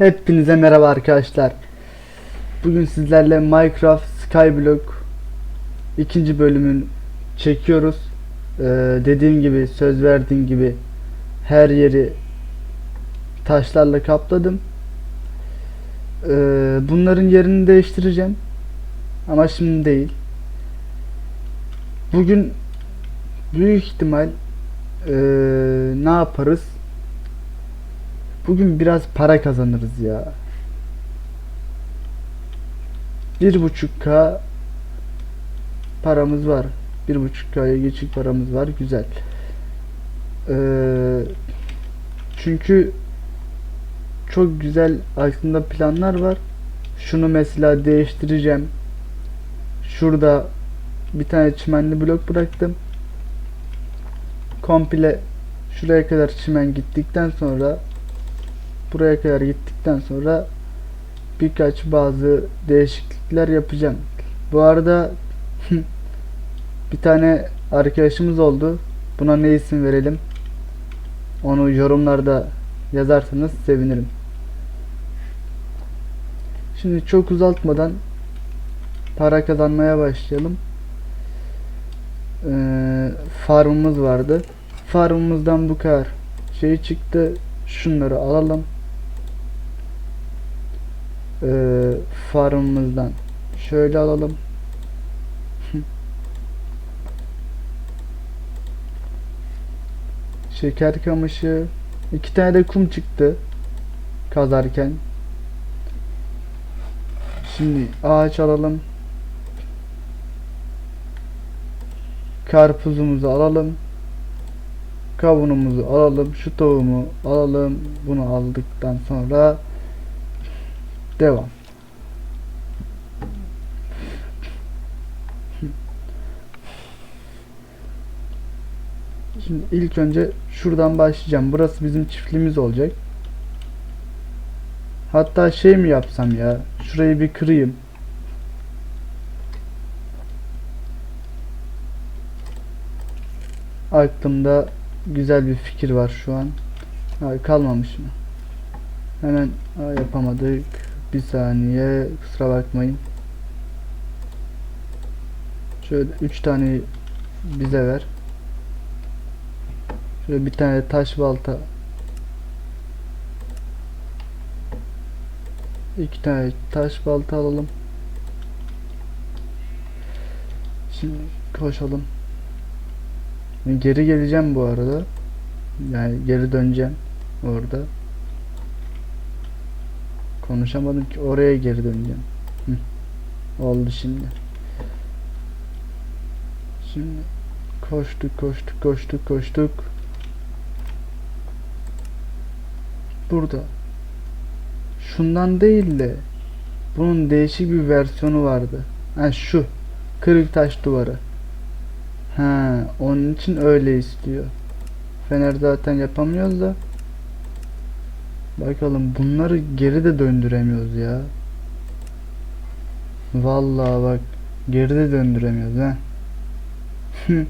Hepinize merhaba arkadaşlar. Bugün sizlerle Minecraft Skyblock ikinci bölümün çekiyoruz. Ee, dediğim gibi söz verdiğim gibi her yeri taşlarla kapladım. Ee, bunların yerini değiştireceğim. Ama şimdi değil. Bugün büyük ihtimal ee, ne yaparız? Bugün biraz para kazanırız ya. Bir buçuk K paramız var. Bir buçuk K'ya geçik paramız var. Güzel. Ee, çünkü çok güzel aklımda planlar var. Şunu mesela değiştireceğim. Şurada bir tane çimenli blok bıraktım. Komple şuraya kadar çimen gittikten sonra buraya kadar gittikten sonra birkaç bazı değişiklikler yapacağım. Bu arada bir tane arkadaşımız oldu. Buna ne isim verelim? Onu yorumlarda yazarsanız sevinirim. Şimdi çok uzatmadan para kazanmaya başlayalım. Ee, farmımız vardı. Farmımızdan bu kadar şey çıktı. Şunları alalım. Ee, farmımızdan şöyle alalım. Şeker kamışı. iki tane de kum çıktı. Kazarken. Şimdi ağaç alalım. Karpuzumuzu alalım. Kavunumuzu alalım. Şu tohumu alalım. Bunu aldıktan sonra devam. Şimdi ilk önce şuradan başlayacağım. Burası bizim çiftliğimiz olacak. Hatta şey mi yapsam ya? Şurayı bir kırayım. Aklımda güzel bir fikir var şu an. Ay kalmamış mı? Hemen yapamadık. Bir saniye kusura bakmayın. Şöyle 3 tane bize ver. Şöyle bir tane taş balta. İki tane taş balta alalım. Şimdi koşalım. Geri geleceğim bu arada. Yani geri döneceğim orada. Konuşamadım ki oraya geri döneceğim. Hı. Oldu şimdi. Şimdi koştuk koştuk koştuk koştuk. Burada. Şundan değil de bunun değişik bir versiyonu vardı. Ha şu kırık taş duvarı. Ha, onun için öyle istiyor. Fener zaten yapamıyoruz da. Bakalım bunları geri de döndüremiyoruz ya. Vallahi bak geri de döndüremiyoruz ha.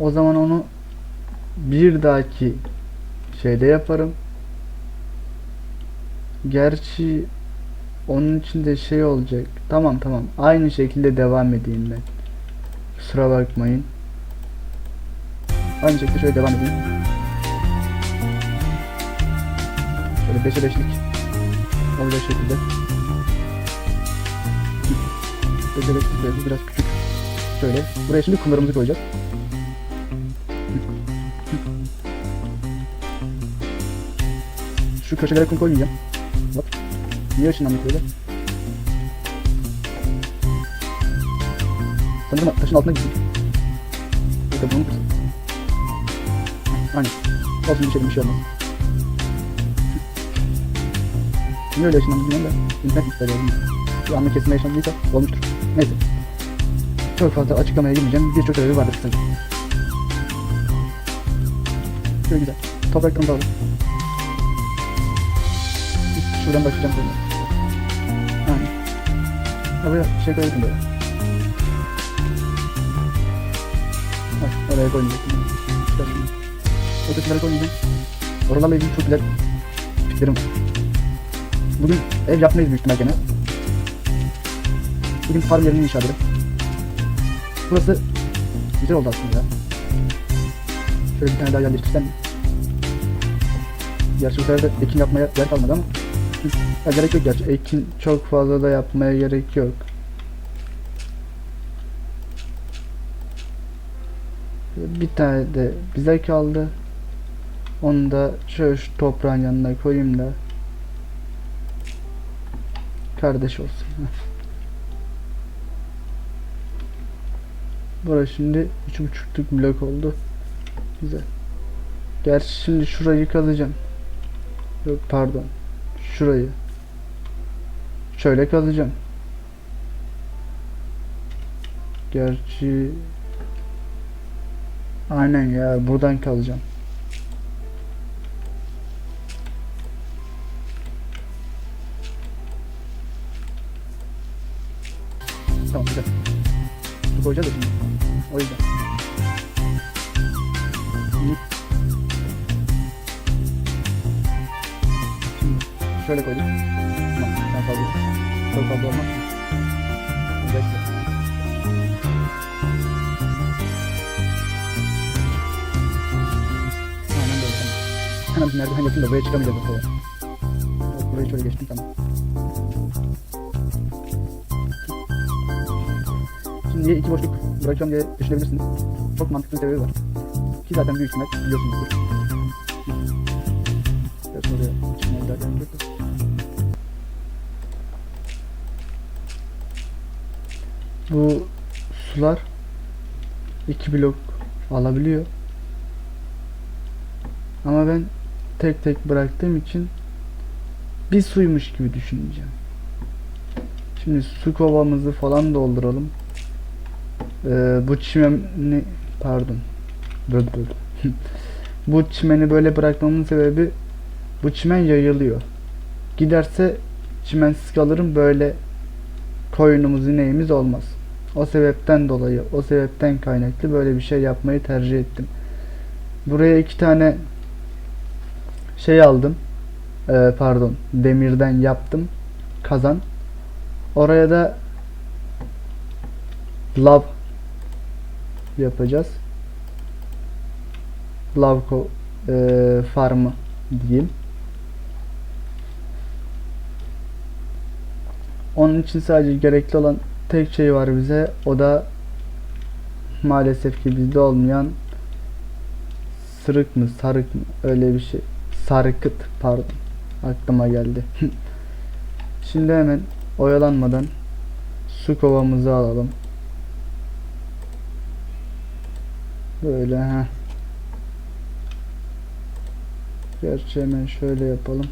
o zaman onu bir dahaki şeyde yaparım. Gerçi onun için de şey olacak. Tamam tamam. Aynı şekilde devam edeyim ben. Kusura bakmayın. Aynı şekilde şöyle devam edeyim. Şöyle 5'e 5'lik olacak şekilde. 5'e 5'lik böyle biraz küçük. Şöyle. Buraya şimdi kumlarımızı koyacağız. Şu köşelere kum koymayacağım. Bak. Niye ışınlanmış böyle? Sanırım taşın altına gittik. Burada bunu. Aynen. Olsun bir şey olmaz. Niye öyle ışınlandı bilmiyorum da. İnternet ister gördüm. Bir anlık kesilme yaşandıysa olmuştur. Neyse. Çok fazla açıklamaya girmeyeceğim. Birçok sebebi vardır kısaca. Çok güzel. Topraktan da alalım. Şuradan başlayacağım sonra. Aynen. Oraya şey koydum böyle. Bak oraya koymayacaktım. Ötekilere koymayacağım. Oralarla ilgili çok güzel fikrim. Bugün ev yapmayız büyük ihtimal gene. Bugün farm yerini inşa edelim. Burası güzel oldu aslında ya. Şöyle bir tane daha yerleştirsem. Gerçi bu sefer de ekin yapmaya yer kalmadı ama. Ya gerek yok gerçi. Ekin çok fazla da yapmaya gerek yok. Bir tane de bize kaldı. Onu da şöyle şu toprağın yanına koyayım da kardeş olsun. Burası şimdi üç buçukluk blok oldu. Güzel. Gerçi şimdi şurayı kazacağım. Yok pardon. Şurayı. Şöyle kazacağım. Gerçi Aynen ya buradan kalacağım. Tamam güzel. Su koyacağız da şimdi. O yüzden. Şimdi, şöyle koydum. Tamam sen fazla. Çok fazla olmaz. Bekle. Hemen bir merdiven yapayım da buraya çıkamayacağız bu sefer. Evet, burayı şöyle geçtim tamam. Niye iki boşluk bırakacağım diye düşünebilirsiniz. Çok mantıklı bir sebebi var. Ki zaten büyük ihtimal biliyorsunuzdur. Bu sular iki blok alabiliyor. Ama ben tek tek bıraktığım için bir suymuş gibi düşüneceğim. Şimdi su kovamızı falan dolduralım. Ee, bu çimeni pardon. Dur dur. bu çimeni böyle bırakmamın sebebi bu çimen yayılıyor. Giderse çimensiz kalırım böyle koyunumuz ineğimiz olmaz. O sebepten dolayı o sebepten kaynaklı böyle bir şey yapmayı tercih ettim. Buraya iki tane şey aldım. Ee, pardon, demirden yaptım. Kazan. Oraya da lav yapacağız. Lav ko e, farmı diyeyim. Onun için sadece gerekli olan tek şey var bize. O da maalesef ki bizde olmayan sırık mı sarık mı öyle bir şey. Sarkıt pardon. Aklıma geldi. Şimdi hemen oyalanmadan su kovamızı alalım. Böyle ha. Gerçi hemen şöyle yapalım.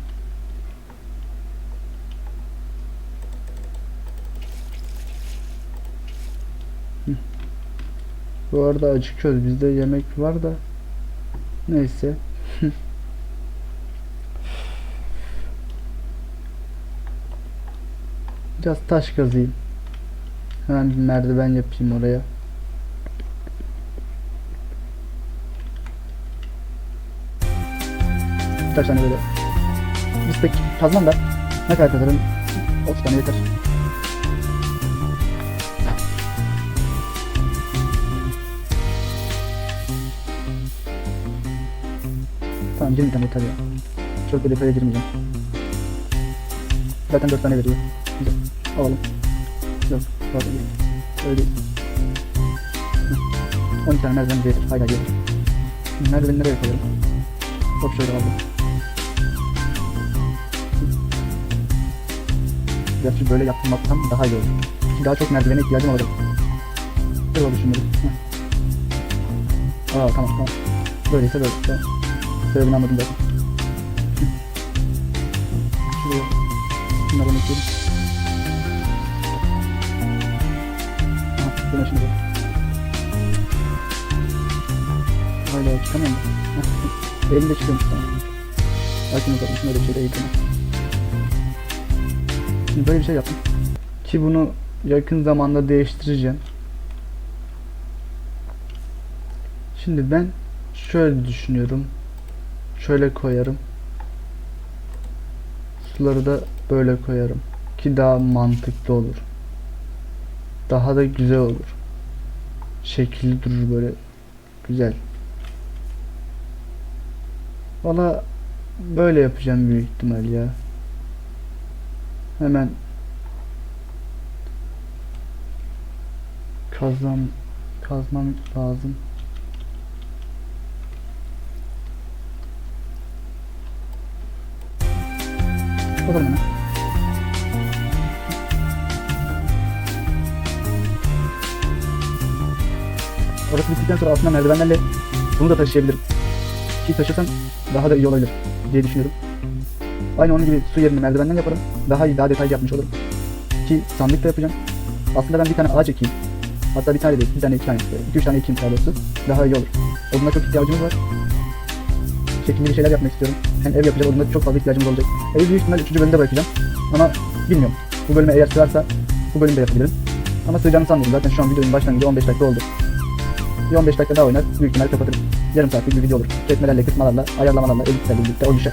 Bu arada acıkıyoruz. Bizde yemek var da. Neyse. Biraz taş kazayım. Hemen bir merdiven yapayım oraya. Birkaç tane böyle. Biz pek kazmam da ne kadar kazarım? 30 tane yeter. Tamam 20 tane yeter ya. Çok da detaya girmeyeceğim. Zaten 4 tane veriyor. Güzel. Alalım. Yok. Değil. Öyle değil. Hı. 12 tane merdiven gelir. Hala gelir. Nereye koyalım? Hop şöyle aldım. Gerçi böyle yapmaktan daha iyi olur. Çünkü daha çok merdivene ihtiyacım olacak. Böyle oldu şimdi. Aa tamam tamam. Böyleyse böyle. Tamam. Sebebini anladım zaten. Şuraya. Şunları unutayım. Aha, bak. Hala çıkamıyorum. Elimde çıkıyormuş tamam. Bakın bakalım şöyle bir şey değil tamam. Şimdi böyle bir şey yaptım. Ki bunu yakın zamanda değiştireceğim. Şimdi ben şöyle düşünüyorum. şöyle koyarım. Suları da böyle koyarım. Ki daha mantıklı olur. Daha da güzel olur. Şekilli durur böyle. Güzel. Valla böyle yapacağım büyük ihtimal ya. Hemen kazmam kazmam lazım. Bakalım hemen. Orası bittikten sonra altına merdivenlerle bunu da taşıyabilirim. Ki taşısam daha da iyi olabilir diye düşünüyorum. Aynı onun gibi su yerini merdivenden yaparım. Daha iyi, daha detaylı yapmış olurum. Ki sandık da yapacağım. Aslında ben bir tane ağaç ekeyim. Hatta bir tane değil, bir tane iki tane. İki üç tane ekeyim daha doğrusu. Daha iyi olur. Oduna çok ihtiyacımız var. Şekilli şeyler yapmak istiyorum. Hem ev yapacağım, oduna çok fazla ihtiyacımız olacak. Evi büyük ihtimal 3. bölümde bırakacağım. Ama bilmiyorum. Bu bölüme eğer sığarsa bu bölümde yapabilirim. Ama sığacağını sanmıyorum. Zaten şu an videonun başlangıcı 15 dakika oldu. Bir 15 dakika daha oynar, büyük ihtimal kapatırım. Yarım saatlik bir video olur. Kesmelerle, kısmalarla, ayarlamalarla, editlerle birlikte o düşer.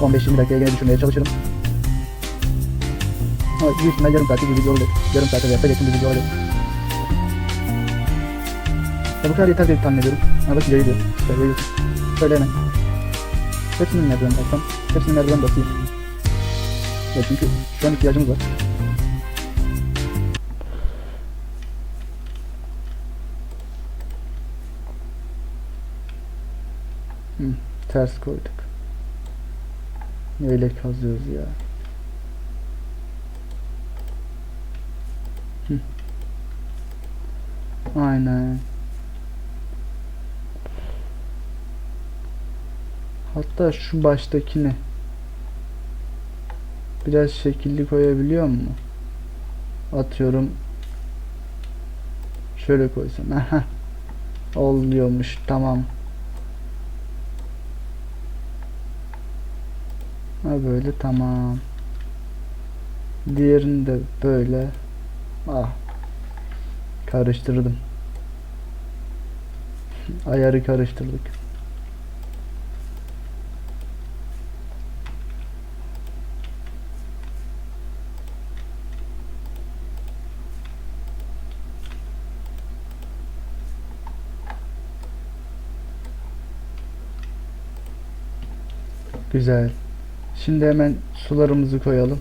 15-20 dakikaya gene düşürmeye çalışırım. Ama büyük ihtimal yarım saatlik bir video olacak. Yarım saate veya yakın bir video olacak. Ya bu kadar yeter diye tahmin ediyorum. Ha bak yayılıyor. İşte yayılıyor. Şöyle hemen. Hepsinin merdiven baksam. Hepsinin merdiven basayım. Ya çünkü şu an ihtiyacımız var. Hı, ters koyduk. Neyle kazıyoruz ya? Aynen. Hatta şu baştakini biraz şekilli koyabiliyor mu? Atıyorum. Şöyle koysam. Aha. Oluyormuş. Tamam. Ha böyle tamam. Diğerini de böyle. Ah. Karıştırdım. Ayarı karıştırdık. Güzel. Şimdi hemen sularımızı koyalım.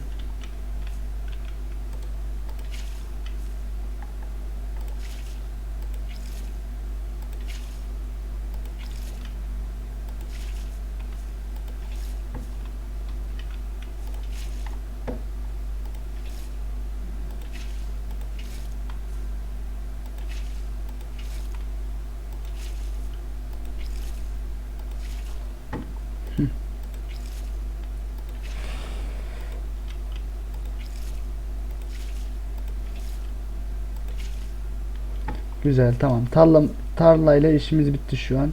Güzel tamam. Tarla, tarlayla işimiz bitti şu an.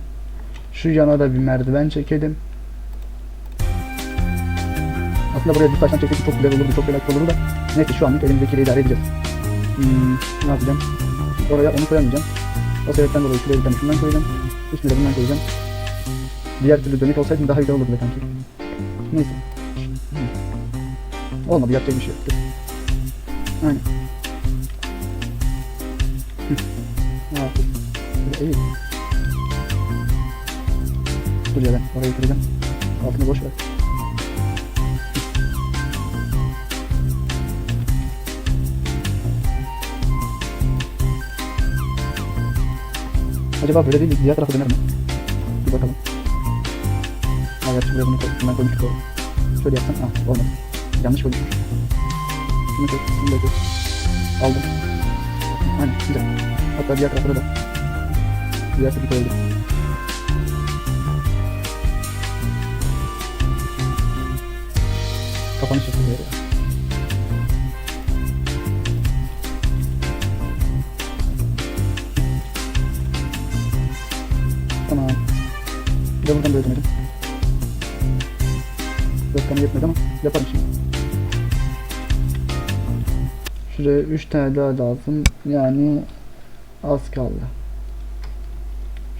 Şu yana da bir merdiven çekelim. Aslında buraya bir taştan çeksek çok güzel olurdu, çok güzel olurdu da. Neyse şu anlık elimizdekiyle idare edeceğiz. Hmm, ne yapacağım? Oraya onu koyamayacağım. O sebepten dolayı şuraya bir tane şundan koyacağım. Üstüne de bundan koyacağım. Diğer türlü dönük olsaydı daha güzel olurdu be kanki. Neyse. Hmm. Olmadı yapacak bir şey yok. Dur. Aynen. Ne. Dur ya ben orayı kıracağım. Altını boş ver. Acaba böyle değil de diğer tarafa döner mi? Bir bakalım. Ha gerçi buraya bunu koy. Bundan koymuştuk o. Şöyle yapsam. Ah olmadı. Yanlış koymuşum. Şunu koy. Şunu da koy. Aldım. Aynen güzel. Hatta diğer taraflara da diğer türlü koyabilirim. Kapanış yapılıyor ya. Tamam. Bir de buradan böyle dönelim. Dört yetmedi ama yaparım şimdi. Şuraya 3 tane daha lazım. Yani Az kaldı.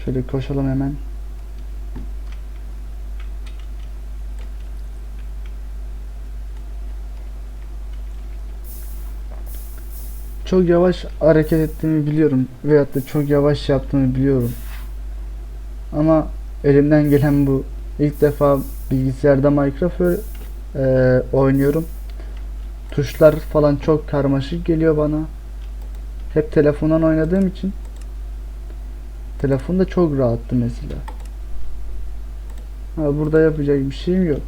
Şöyle koşalım hemen. Çok yavaş hareket ettiğimi biliyorum veyahut da çok yavaş yaptığımı biliyorum. Ama elimden gelen bu. İlk defa bilgisayarda Minecraft e, oynuyorum. Tuşlar falan çok karmaşık geliyor bana. Hep telefondan oynadığım için telefonda çok rahattı mesela. Ha, burada yapacak bir şeyim yok.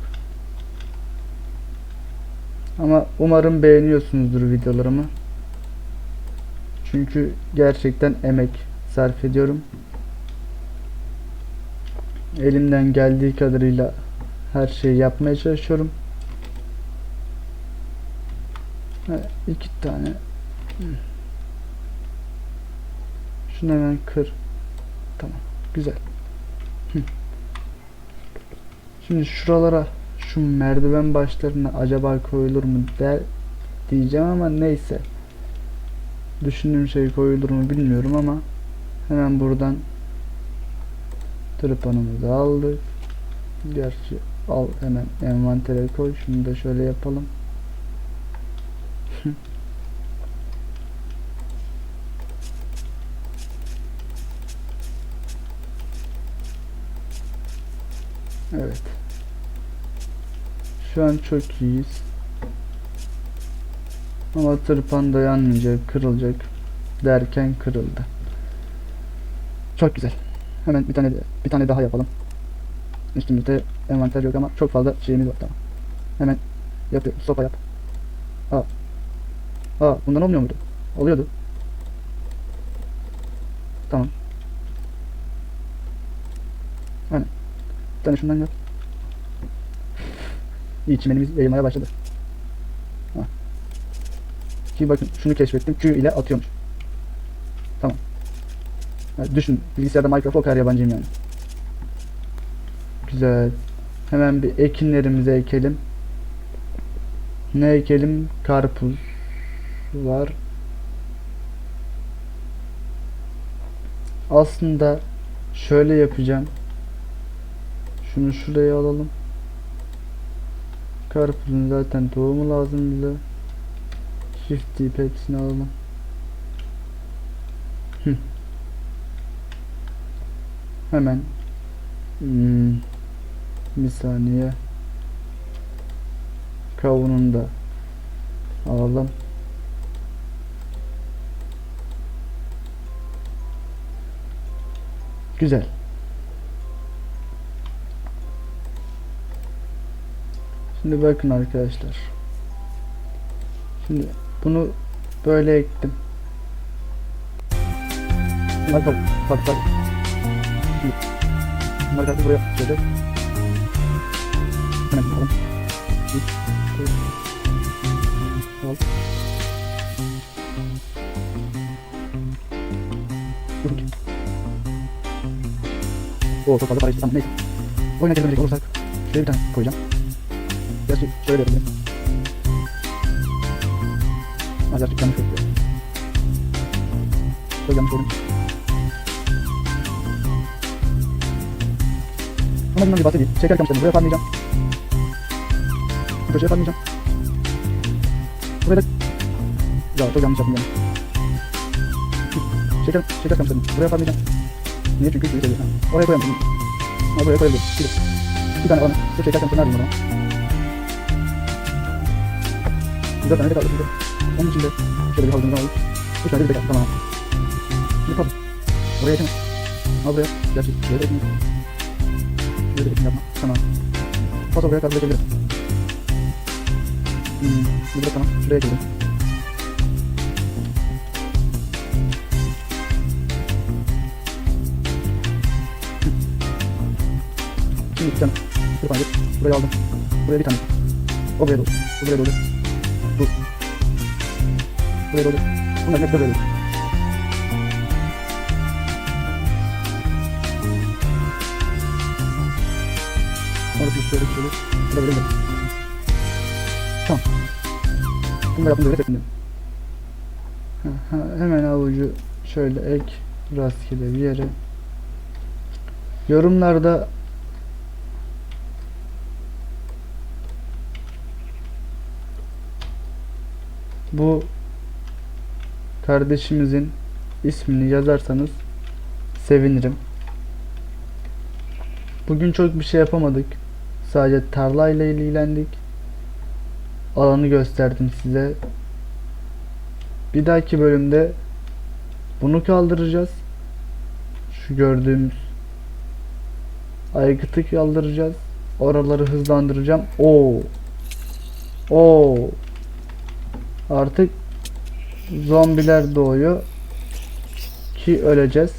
Ama umarım beğeniyorsunuzdur videolarımı. Çünkü gerçekten emek sarf ediyorum. Elimden geldiği kadarıyla her şeyi yapmaya çalışıyorum. Ha, iki tane. Hı. Şunu hemen kır. Tamam. Güzel. Şimdi şuralara şu merdiven başlarına acaba koyulur mu der diyeceğim ama neyse. Düşündüğüm şey koyulur mu bilmiyorum ama hemen buradan tırpanımızı aldık. Gerçi al hemen envantere koy. Şunu da şöyle yapalım. Şu an çok iyiyiz. Ama tırpan dayanmayacak, kırılacak derken kırıldı. Çok güzel. Hemen bir tane bir tane daha yapalım. Üstümüzde envanter yok ama çok fazla şeyimiz var tamam. Hemen yapıyorum. Sopa yap. Aa. Aa bundan olmuyor muydu? Oluyordu. Tamam. Aynen. Bir tane şundan yap. Çimenimiz yayılmaya başladı. Ha. Ki bakın şunu keşfettim. Q ile atıyormuş. Tamam. Ha, düşün bilgisayarda Minecraft o kadar yabancıyım yani. Güzel. Hemen bir ekinlerimizi ekelim. Ne ekelim? Karpuz var. Aslında şöyle yapacağım. Şunu şuraya alalım. Karpuzun zaten tohumu lazım bize. Shift deyip hepsini alalım. Hemen hmm, bir saniye kavununu da alalım. Güzel. Şimdi bakın arkadaşlar. Şimdi bunu böyle ektim. Bak bak bak kaldı buraya şöyle. Hemen koy. Al. Oo çok fazla para istedim. Neyse. Oyuna geri dönecek olursak şöyle bir tane koyacağım. 要去多一点点那就要去江边要扬要了那么你。把自己先盖上去我要放地上不是先要地上我给它咬到羊角里面去谁盖谁盖上去要发地上你。也只可以举啊我也不想理你。我也不想理你。这个这个干什么呢这谁盖上去那里了吗 Güzel tane de kaldı şimdi. Onun için de şöyle bir havuzumuzu alalım. Üç tane de kaldı tamam. Şimdi kaldı. Buraya yakın. Al buraya. Gerçi şuraya da yakın. Şuraya da yakın yapma. Tamam. Fazla buraya kaldı geçebilirim. Hmm. De tamam. Şuraya geldim. Şimdi bir tane. Bir tane. Buraya aldım. Buraya bir tane. O buraya doğru. Bu buraya doğru. Bu. Buraya doğru. Bunların hepsi böyle. Orası şöyle şöyle. Tamam. Bunu da yaptım böyle hemen avucu şöyle ek rastgele bir yere. Yorumlarda bu kardeşimizin ismini yazarsanız sevinirim. Bugün çok bir şey yapamadık. Sadece tarlayla ilgilendik. Alanı gösterdim size. Bir dahaki bölümde bunu kaldıracağız. Şu gördüğümüz aygıtı kaldıracağız. Oraları hızlandıracağım. Oo. Oo. Artık zombiler doğuyor. Ki öleceğiz.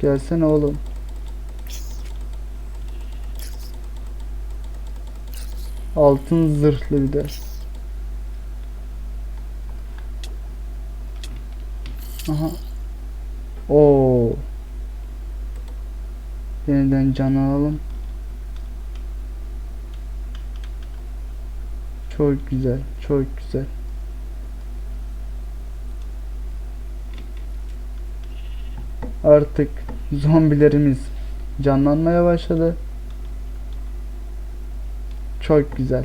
Gelsene oğlum. Altın zırhlı bir de. Aha. Oo. Yeniden can alalım. Çok güzel, çok güzel. Artık zombilerimiz canlanmaya başladı. Çok güzel.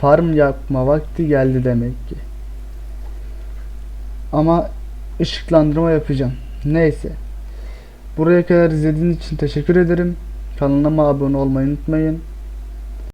Farm yapma vakti geldi demek ki. Ama ışıklandırma yapacağım. Neyse. Buraya kadar izlediğiniz için teşekkür ederim. Kanalıma abone olmayı unutmayın.